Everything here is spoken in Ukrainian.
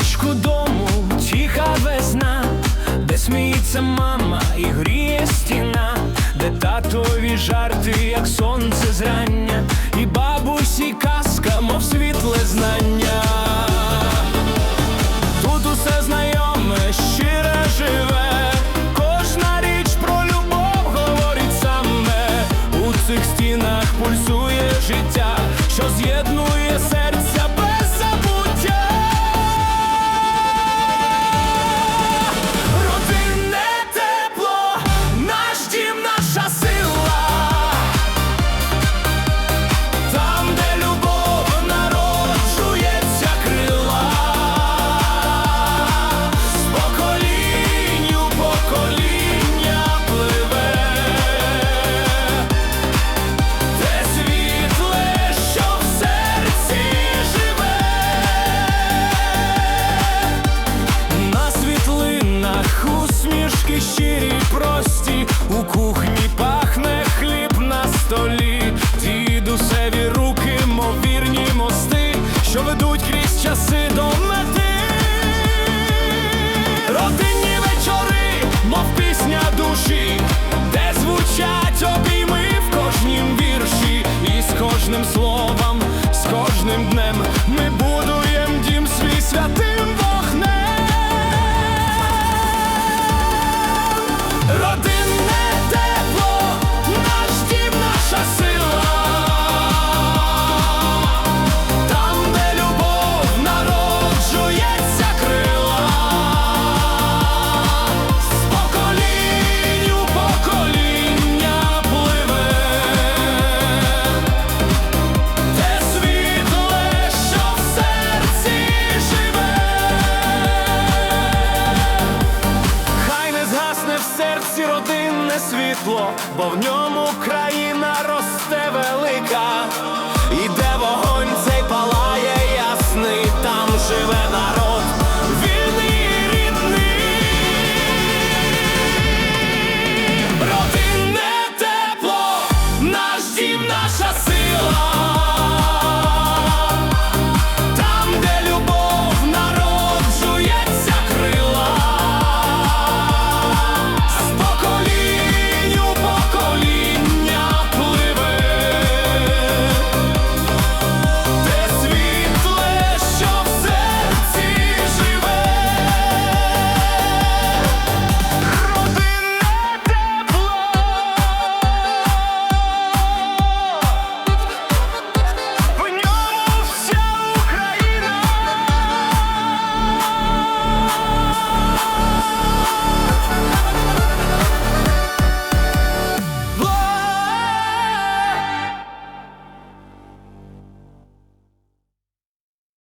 куточку дому тиха весна, де сміється мама і гріє стіна, де татові жарти, як сонце зрання. Часи до мети. світло, бо в ньому країна росте велика.